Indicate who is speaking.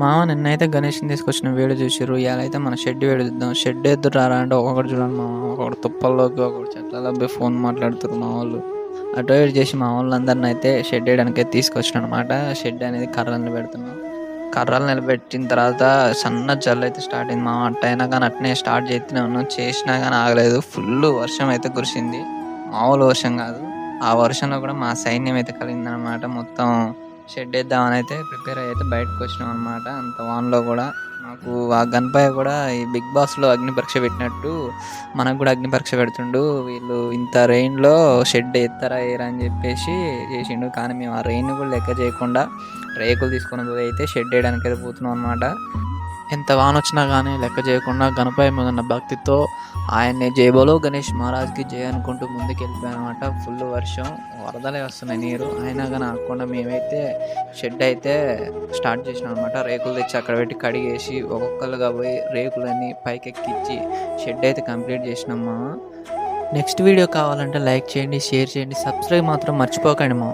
Speaker 1: మామ నిన్నైతే గణేష్ని తీసుకొచ్చిన వేడి చూసిర్రు. ఇలా అయితే మన షెడ్ వేడిద్దాం చూద్దాం. షెడ్ ఎదురు రారా అంటే ఒకటి చూడండి మామ. ఒకటి తుప్పల్లోకి ఒకటి చెట్లలో పోయి ఫోన్ మాట్లాడుతారు మా వాళ్ళు. అటు ఇటు చేసి మా వాళ్ళందరిని అయితే షెడ్ వేయడానికి తీసుకొచ్చిన అనమాట షెడ్ అనేది కర్రలు నిలబెడుతున్నాం. కర్రలు నిలబెట్టిన తర్వాత సన్న జల్లు అయితే స్టార్ట్ అయింది మా అట్టైనా కానీ అట్నే స్టార్ట్ చేస్తూనే ఉన్నాం. చేసినా కానీ ఆగలేదు. ఫుల్ వర్షం అయితే కురిసింది. మామూలు వర్షం కాదు. ఆ వర్షంలో కూడా మా సైన్యం అయితే కలిగిందనమాట. మొత్తం షెడ్ వేద్దామని అయితే ప్రిపేర్ అయితే బయటకు వచ్చినాం అనమాట అంత వాన్లో కూడా మాకు ఆ గన్పై కూడా ఈ బిగ్ బాస్లో అగ్ని పరీక్ష పెట్టినట్టు మనకు కూడా అగ్ని పరీక్ష పెడుతుండు. వీళ్ళు ఇంత రెయిన్లో షెడ్ ఎత్తారా ఏరా అని చెప్పేసి చేసిండు. కానీ మేము ఆ రెయిన్ కూడా లెక్క చేయకుండా రేకులు తీసుకున్న అయితే షెడ్ వేయడానికి అయితే పోతున్నాం అనమాట ఎంత వానొచ్చినా కానీ లెక్క చేయకుండా గణపై మీద ఉన్న భక్తితో ఆయన్ని జయబోలో గణేష్ మహారాజ్కి జయ అనుకుంటూ ముందుకు వెళ్ళిపోయానమాట ఫుల్ వర్షం వరదలే వస్తున్నాయి నీరు. అయినా కానీ ఆకుండా మేమైతే షెడ్ అయితే స్టార్ట్ చేసినాం అనమాట రేకులు తెచ్చి అక్కడ పెట్టి కడిగేసి ఒక్కొక్కరుగా పోయి రేకులన్నీ పైకి ఎక్కించి షెడ్ అయితే కంప్లీట్ చేసినాం నెక్స్ట్ వీడియో కావాలంటే లైక్ చేయండి షేర్ చేయండి సబ్స్క్రైబ్ మాత్రం మర్చిపోకండి మా.